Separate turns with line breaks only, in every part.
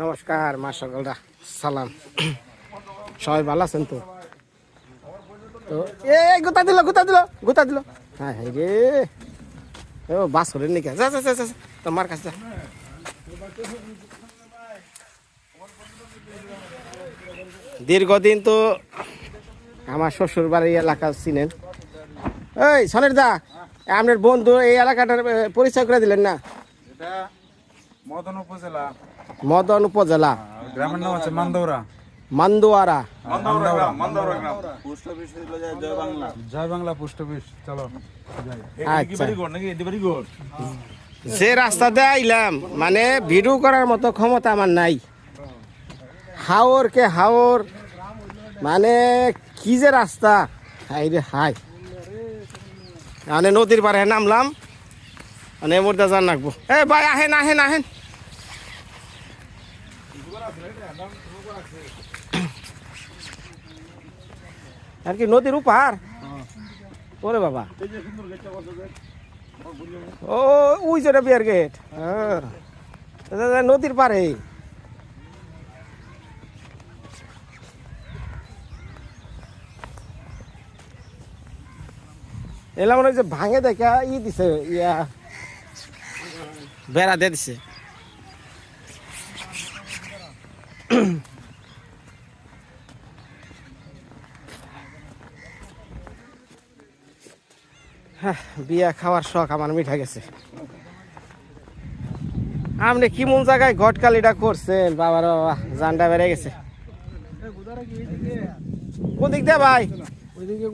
নমস্কার মা সকলরা সালাম। সবাই ভালো আছেন তো? তো, এ গোতা দিল গোতা দিল গোতা দিল। হ্যাঁ হ্যাঁ রে। ও, বাস হলেন নাকি? যা যা যা তোমার কাছে দীর্ঘদিন তো আমার শ্বশুর বাড়ির এলাকা চিনেন। এই, সনের দা, আপনার বন্ধু এই এলাকাটার পরিচয় করে দিলেন না?
মদন উপজেলা।
মদন উপজেলা।
গ্রামের নাম হচ্ছে মান্দৌরা।
মান্দুয়ারা।
পোস্ট অফিস হইল যে জয় বাংলা।
জয় পোস্ট অফিস। চলো
আচ্ছা।
নাকি? এটি বাড়ি ঘর
যে রাস্তাতে আইলাম মানে ভিডিও করার মতো ক্ষমতা আমার নাই। হাওর কে হাওর মানে কি যে রাস্তা। হাই রে হাই মানে নদীর পাড়ে নামলাম মানে মধ্যে যান রাখব এ ভাই আহেন আহেন আহেন। আর কি নদীর উপার ওরে বাবা। ও, ওই যেটা বিয়ার গেট। হ্যাঁ। নদীর পারে এলাম মনে যে ভাঙে দেখা ই দিছে, ইয়া। বেড়া দিয়ে দিছে। হ্যাঁ, বিয়া খাওয়ার শখ আমার মিঠা গেছে। আপনি কি মন জায়গায় ঘটকালিটা করছেন বাবার বাবা জানটা বেড়ে গেছে। কোন দিক দিয়ে ভাই।
ওইদিকে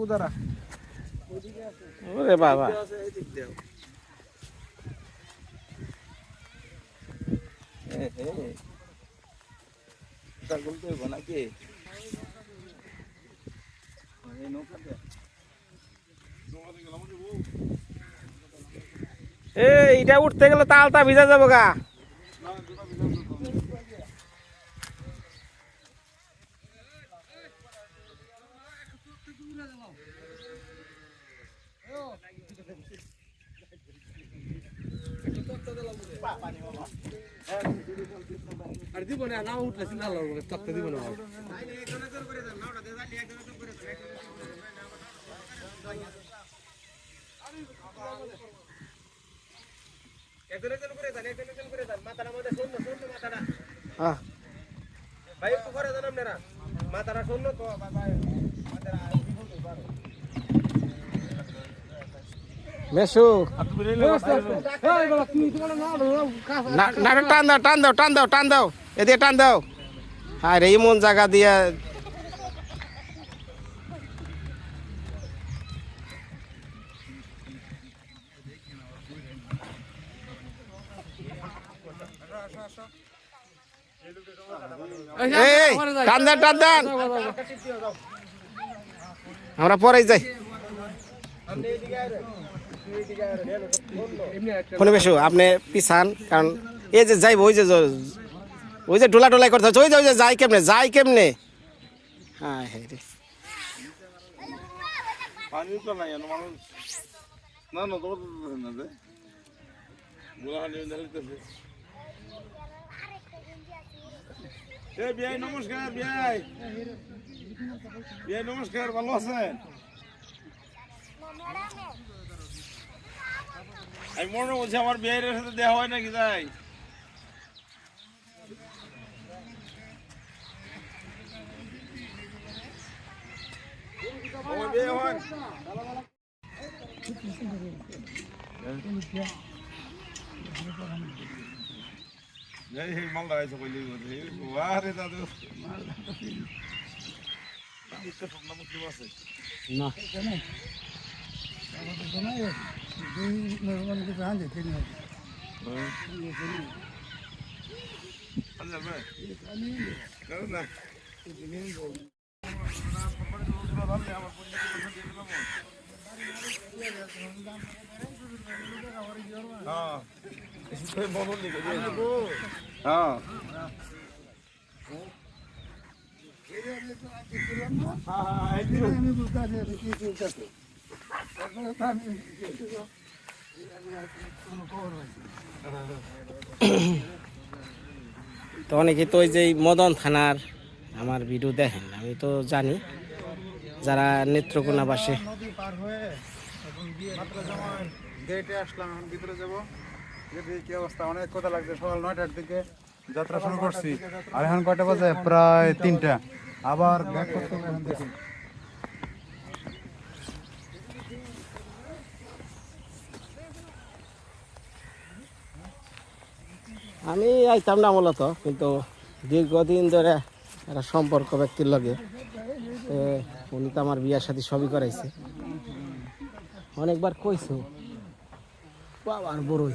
ওরে বাবা।
নাকি? এই নৌকাতে
এ এটা উঠতে গেলে তালটা ভিজা যাব গা।
আর দিব না নাও উঠলে চিন্তা লাগবে তত্ত্ব দিব না ভাই একটু করে তো
না, টান দাও টান দাও টান দাও টান দাও। এদিকে টান দাও। হ্যাঁ রে এমন জায়গা দিয়ে এই টান দেন টান দেন। আমরা পরে যাই। ফোনে বেশু আপনি পিছান কারণ এই যে যাইব ওই যে ওই যে ডোলা ডোলাই করতে হচ্ছে ওই যে ওই যে যাই কেমনে যাই কেমনে? হ্যাঁ হ্যাঁ রে।
না না তো না যে গোলা হানি ঢালিতেছে এ বিয়াই, নমস্কার, বিয়াই। বিয়াই, নমস্কার, ভালো আছেন? আমি মনে বলছি, আমার বিয়ের সাথে দেওয়া হয় নাকি তাই? বিয়ে হয়। এই এই মালদা আছে কইলি বলে আরে দাদু না
তো অনেকে তো ওই যে মদন থানার আমার ভিডিও দেখেন আমি তো জানি। যারা নেত্রকোনা বাসে
ভিতরে কি অবস্থা? অনেক কথা লাগছে। সকাল নয়টার দিকে যাত্রা শুরু করছি। আর এখন কয়টা বাজে? প্রায় তিনটা আবার ব্যাক করতে দেখি।
আমি আইতাম না মূলত কিন্তু দীর্ঘদিন ধরে একটা সম্পর্ক ব্যক্তির লগে উনি তো আমার বিয়ার সাথে সবই করাইছে। অনেকবার কইছো বাবার বড়ই।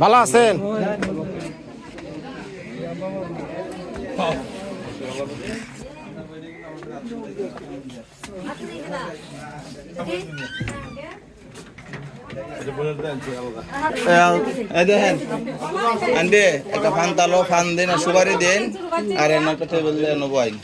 ভালো আছেন?
দেখেন আনবে একটা ফান তালো ফান দিন সুপারি দিন, আর এনার কথা বললে নেব আইন।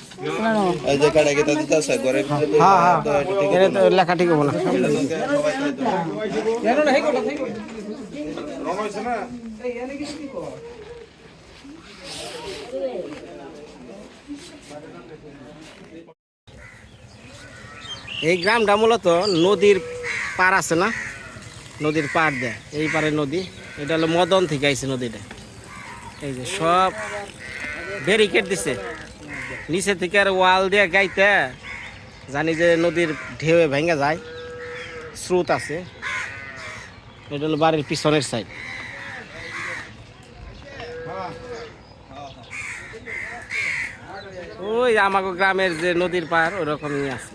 এই
গ্রামটা মূলত নদীর পার আছে না? নদীর পার দেয় এই পারে নদী। এটা হলো মদন থেকে আইছে নদীটা। এই যে সব ব্যারিকেড দিছে। নিচে থেকে আর ওয়াল দিয়ে গাইতে, জানি যে নদীর ঢেউয়ে ভেঙে যায়। স্রোত আছে। এটা হলো বাড়ির পিছনের সাইড ওই আমাকে গ্রামের যে নদীর পার ওরকমই আছে।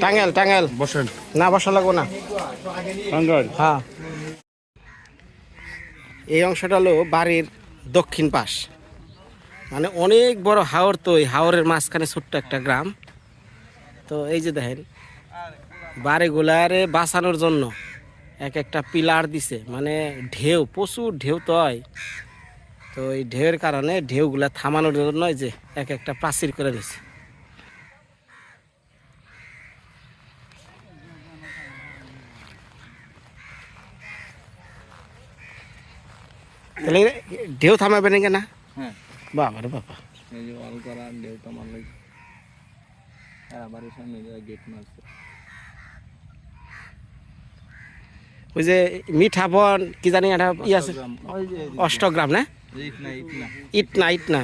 টাঙ্গেল টাঙ্গেল
বসেন।
না বসা লাগবো না। হ্যাঁ। এই অংশটা হলো বাড়ির দক্ষিণ পাশ। মানে অনেক বড় হাওর তো, এই হাওরের মাঝখানে ছোট্ট একটা গ্রাম। তো এই যে দেখেন, বাড়িগুলারে বাঁচানোর জন্য এক একটা পিলার দিছে মানে ঢেউ, প্রচুর ঢেউ তো হয়। তো এই ঢেউয়ের কারণে ঢেউগুলা থামানোর জন্য যে এক একটা প্রাচীর করে নিছে। তাহলে ঢেউ থামাবে না কেনা?
হ্যাঁ।
বাবা বাবা।
এই যে করা সামনে গেট মারছে।
ওই যে মিঠা বন কি জানি একটা ই আছে? অষ্টগ্রাম। না?
ইট না ইট না।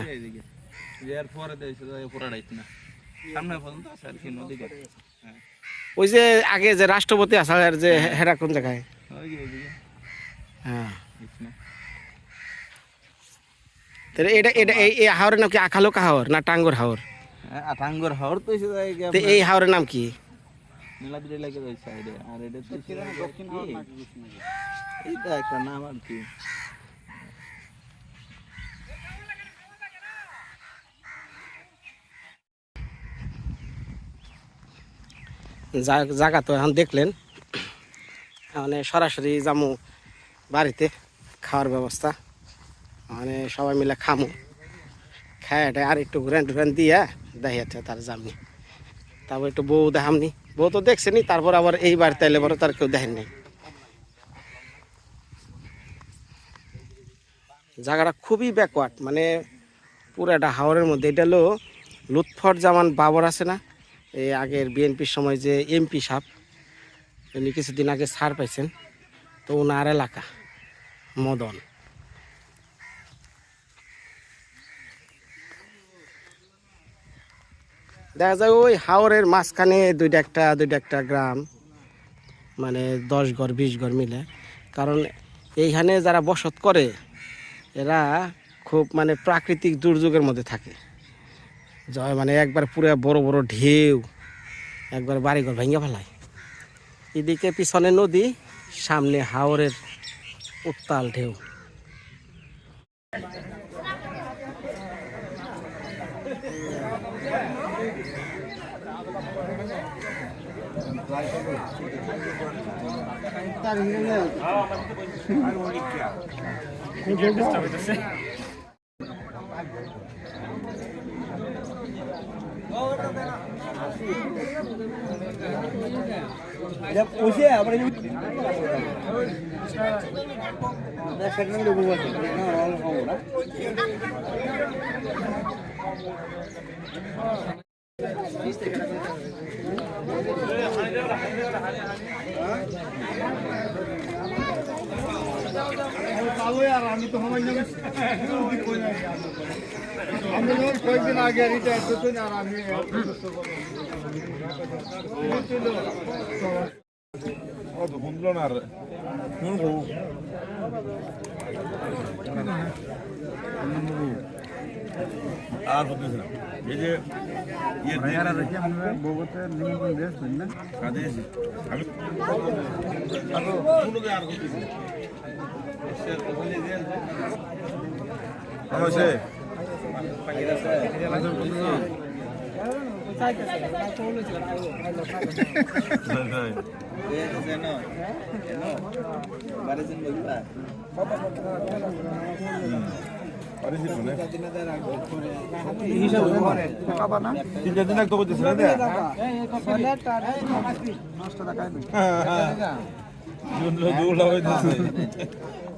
হ্যাঁ।
ওই যে আগে যে রাষ্ট্রপতি আসার যে হেরা কোন জায়গায়? হ্যাঁ। তাহলে এটা এটা এই এই হাওরের নাম কি আখালো হাওর না টাঙ্গর হাওর?
হ্যাঁ আটাঙ্গর হাওর তো এসে
তো এই হাওরের নাম কি?
নীলাদ্রি লাগে ওই সাইডে। আর এটা তো দক্ষিণ এইটা একটা নাম আর কি।
জায়গা তো এখন দেখলেন। মানে সরাসরি জামু বাড়িতে খাওয়ার ব্যবস্থা। মানে সবাই মিলে খামু। খায় আর একটু ঘুরেন টুরেন দিয়ে দেখাচ্ছে তার জামনি। তারপর একটু বউ দেখামনি। বউ তো দেখছেনি, তারপর আবার এই বাড়িতে এলে পরে তার কেউ দেখেন নাই। জায়গাটা খুবই ব্যাকওয়ার্ড মানে পুরো একটা হাওরের মধ্যে। এটা হলো লুৎফর জামান বাবর আছে না? এই আগের বিএনপির সময় যে এমপি সাপ উনি কিছুদিন আগে ছাড় পাইছেন। তো ওনার এলাকা, মদন। দেখা যায় ওই হাওরের মাঝখানে দুইটা একটা দুইটা একটা গ্রাম মানে দশ ঘর, বিশ ঘর মিলে। কারণ এইখানে যারা বসত করে, এরা খুব মানে প্রাকৃতিক দুর্যোগের মধ্যে থাকে। মানে একবার পুরো বড় বড় ঢেউ, একবার বাড়িঘর ভেঙে ফেলায়। এদিকে পিছনে নদী, সামনে হাওরের উত্তাল ঢেউ।
কয়েকদিন আগে রিটায়ার করছেন আর আমি
কত শুনলো না আর শুন গো আর হতেছে না এই যে ইয়ে
ভাইয়ারা দেখি আমরা বউতে নিমন্ত্রণ দিয়েছেন না।
কাজে এসে আমি আর তিনটা দিন তো করতেছে না
ছেলেটা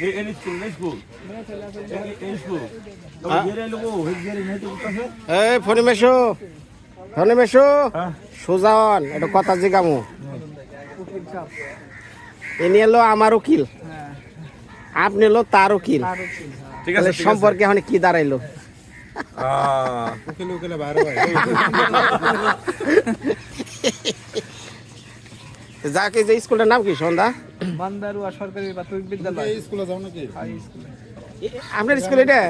এই
হ্যাঁ? ফোনে মেশো ফোনে মেশো। সুজন এটা কথা জিগামু। ইনি এলো আমার উকিল। আপনি এলো তার উকিল।
ঠিক
তাহলে সম্পর্কে এখন কি দাঁড়াইলো?
আহ
উকিল উকিলে বাইরে ভাই
যাকে যে স্কুলটার নাম কি সন্ধ্যা?
বান্দারুয়া সরকারি প্রাথমিক বিদ্যালয়?
এই স্কুলে যাও নাকি?
হাই স্কুলে।
এ- আপনার স্কুল এটা?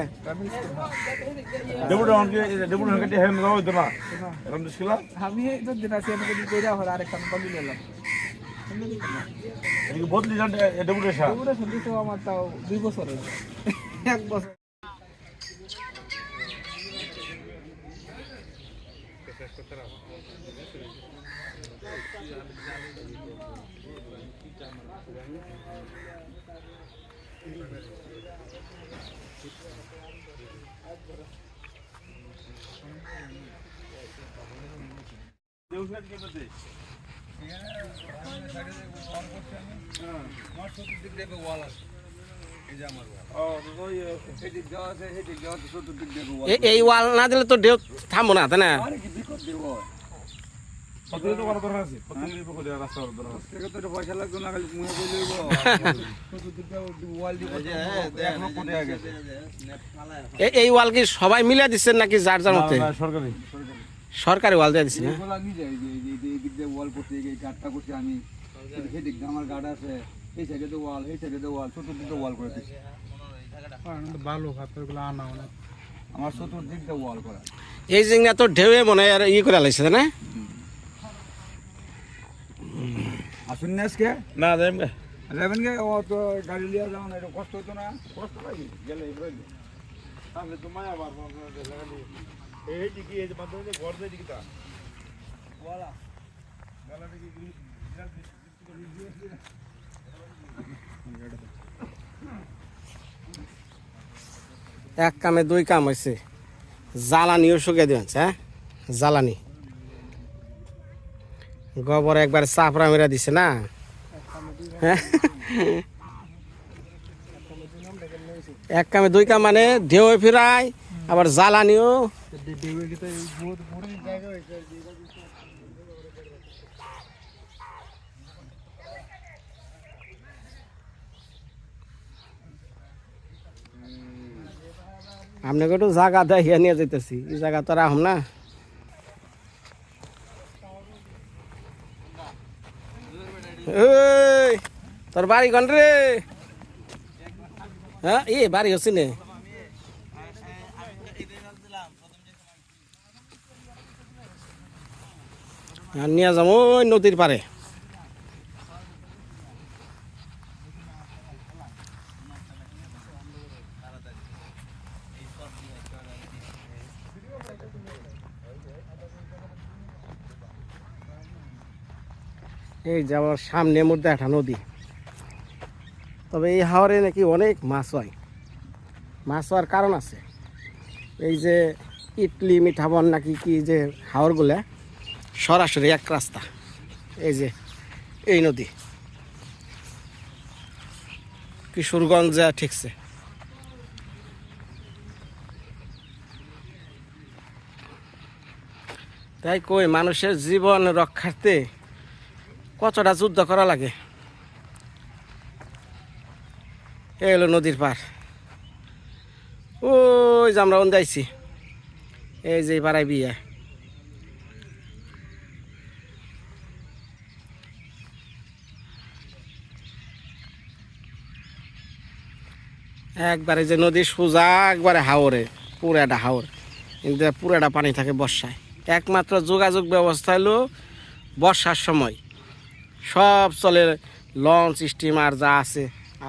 আমি তো দিন আছে আমাকে কইরা হল আরেকটা বলি নিলাম
এদিকে বদলি
তো আমার তাও দুই বছর এক বছর।
এই ওয়াল না দিলে তো ঢেউ থামবো না তাই না?
প্রতিদিন তো দরকার আছে প্রতিদিন করে রাস্তা করা দরকার আছে
পয়সা লাগতো না খালি মুহে বলে ওয়াল দিব এক লক্ষ গেছে
এ- এই ওয়াল কি সবাই মিলে দিচ্ছেন নাকি যার যার মতে
সরকারি
সরকারি ওয়াল দিয়ে দিচ্ছেন
এগুলো আমি এই যে এই দিক দিয়ে ওয়াল করতে এই গাড়টা করছি আমি সেই দিক দিয়ে আমার গাড় আছে এই সাইডে তো ওয়াল এই সাইডে তো ওয়াল চতুর্দিকে ওয়াল করে দিচ্ছি
ভালো পাথরগুলো আনা অনেক
আমার চতুর্দিক দিয়ে ওয়াল করা
এই জিংনা তো ঢেউয়ে মনে হয় আর ই করে লাগছে না
আসুন না আজকে?
না যাইম গে।
যাবেন গে? ও তো গাড়ি লিয়ে যাও না এটা কষ্ট হতো না।
কষ্ট লাগে গেলে এবারে তাহলে তো মায়া বার এই দিকে এই মাধ্যমে ঘর দেই দিকে তা।
এক কামে দুই কাম হয়েছে জ্বালানিও শুকিয়ে দিয়েছে হ্যাঁ? জ্বালানি। গোবর একবার চাপড়া মেরা দিছে না? এক কামে দুই কাম মানে ঢেউ ফিরায়, আবার জ্বালানিও। আপনাকে একটু জায়গা দেখিয়ে নিয়ে যেতেছি। এই জায়গা তো রাখুন না ওই তোর বাড়ি কন রে? হ্যাঁ এ বাড়ি হচ্ছে নে। নিয়ে যাব ওই নদীর পারে এই যাওয়ার সামনে মধ্যে একটা নদী। তবে এই হাওরে নাকি অনেক মাছ হয়। মাছ হওয়ার কারণ আছে। এই যে ইটলি মিঠাবন নাকি কি যে হাওরগুলো সরাসরি এক রাস্তা। এই যে, এই নদী। কিশোরগঞ্জ যা ঠিকছে। তাই কই, মানুষের জীবন রক্ষার্থে কতটা যুদ্ধ করা লাগে? এই হলো নদীর পার। ওই যে আমরা যাইছি। এই যে পাড়ায় বিয়ে। একবারে যে নদী সোজা একবারে হাওরে পুরাটা হাওর। কিন্তু পুরাটা পানি থাকে বর্ষায়। একমাত্র যোগাযোগ ব্যবস্থা হলো বর্ষার সময়। সব চলে লঞ্চ স্টিমার যা আছে আ,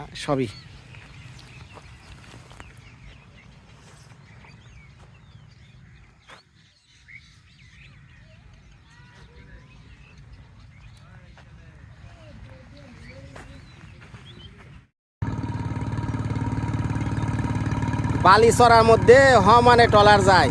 সবই বালিচরার মধ্যে হ মানে টলার যায়।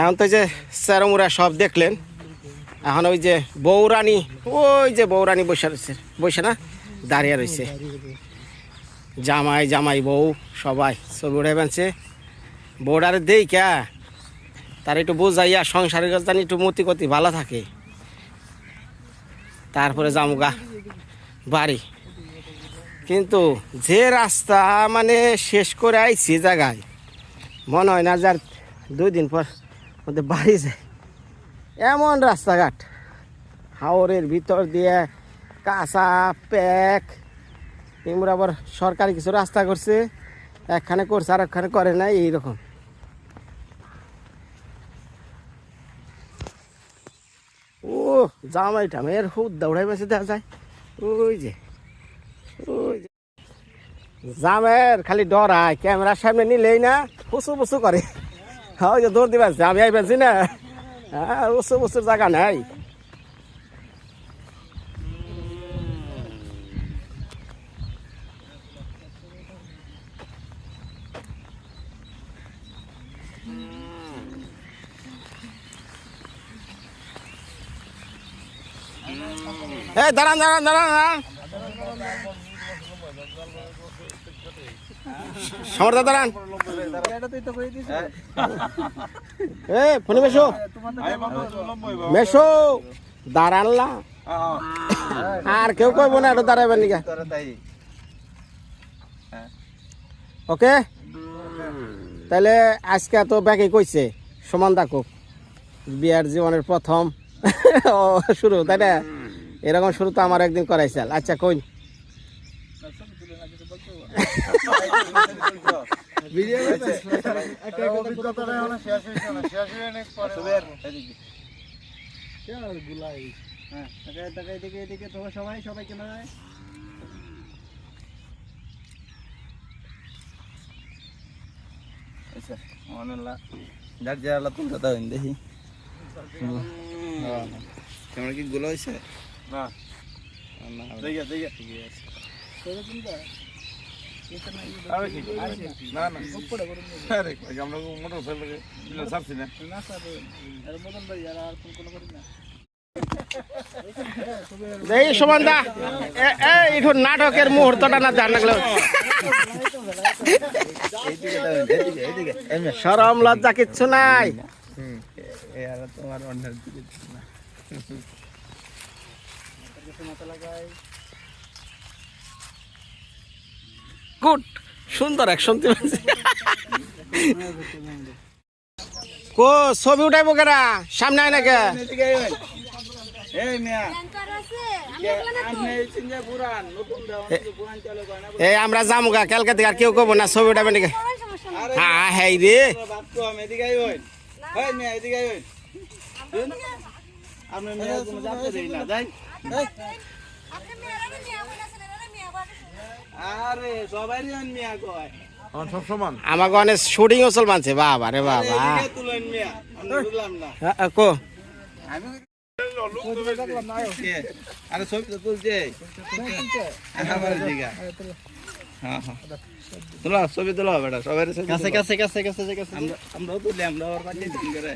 এখন তো যে চেরমুরা সব দেখলেন। এখন ওই যে বৌরানী ওই যে বৌরানী বসে রয়েছে, বসে না? দাঁড়িয়ে রয়েছে। জামাই জামাই বউ সবাই ছবি উঠে বানছে বউডারে দেই ক্যা তার একটু বোঝাইয়া সংসারের কাছে জানি একটু মতি গতি ভালো থাকে। তারপরে জামুগা বাড়ি। কিন্তু যে রাস্তা মানে শেষ করে আইছি জায়গায়, মনে হয় না যার দুই দিন পর মধ্যে বাড়ি যায়। এমন রাস্তাঘাট। হাওরের ভিতর দিয়ে কাঁচা প্যাক। এমরা আবার সরকারি কিছু রাস্তা করছে। একখানে করছে আর একখানে করে নাই এইরকম। ও জামাই টামের হুদ দৌড়াই বেঁচে দেখা যায়। ওই যে ওই যে। জামের খালি ডরায়, ক্যামেরার সামনে নিলেই না, ফুসু ফুসু করে। হ্যাঁ যে দৌড় দিবে জামে আই পেয়েছি না। হ্যাঁ উসু ফুসুর জায়গা নাই। এই, দাঁড়ান দাঁড়ান দাঁড়ান দাঁড়ান সমর্থ দাঁড়ান। এ, ফোনে মেশো। মেশো। দাঁড়ানলা আর কেউ কইব না এটা দাঁড়াবেন নিকা ওকে? তাহলে আজকে তো ব্যাকে কইছে, সমান থাকুক বিয়ার জীবনের প্রথম। শুরু, তাই না? এরকম শুরু তো আমার একদিন করাইছিল আচ্ছা কই
অভিজ্ঞতাটা এখনও শেষ হয়েছে না। শেষ হয়ে নেক্সট পরে
আচ্ছা অনেলা যার যারা তুলতে দাও দেখি তোমরা কি গুলো হয়েছে
না।
না
দেখে দেখে।
ঠিকই আছে।
এই নাটকের মুহূর্তটা না জান লাগল সরম লজ্জা কিচ্ছু নাই
তোমার অন্যের দিকে না
গুড সুন্দর অ্যাকশন তুমি কো ছবি উঠাইবো কেরা সামনে আয়
এই
এই আমরা যামুগা কালকে থেকে আর কেউ কব না ছবি উঠাবে নাকি। হ্যাঁ হ্যাঁ রে।
আপনি আরে সবাই মিয়া কয়
আমার সব সমান।
আমাকে অনেক শুটিং ওসল মানছে বাবা রে বাবা।
তুলেন মিয়া আমি বুঝলাম না।
হ্যাঁ, কো?
কে? আরে ছবি তো তুলছে। আমার দিকে হ্যাঁ হ্যাঁ। তোলা ছবি তোলা বেটা সবাই কাছে কাছে কাছে কাছে কাছে আমরা আমরাও তুলি আমরা ওর পাশে দিন করে।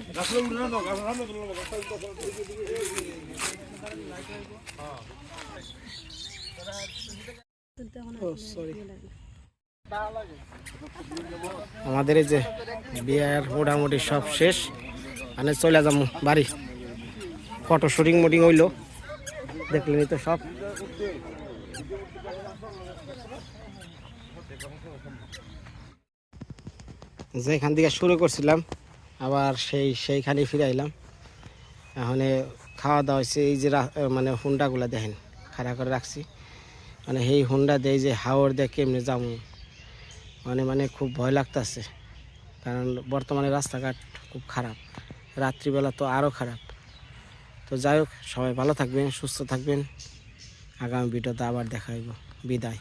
আমাদের এই যে বিয়ার মোটামুটি সব শেষ মানে চলে যাব বাড়ি। ফটো শুটিং মুটিং হইল দেখলেনি তো সব। যেখান থেকে শুরু করছিলাম আবার সেই সেইখানে ফিরে আইলাম। এখন খাওয়া দাওয়া হয়েছে এই যে মানে হুন্ডাগুলো দেখেন খাড়া করে রাখছি। মানে সেই হুন্ডা দেয় যে হাওড় দেয় কেমনে যাব মানে মানে খুব ভয় লাগতেছে। কারণ বর্তমানে রাস্তাঘাট খুব খারাপ, রাত্রিবেলা তো আরও খারাপ। তো যাই হোক, সবাই ভালো থাকবেন, সুস্থ থাকবেন। আগামী ভিডিওতে আবার দেখা হইব। বিদায়।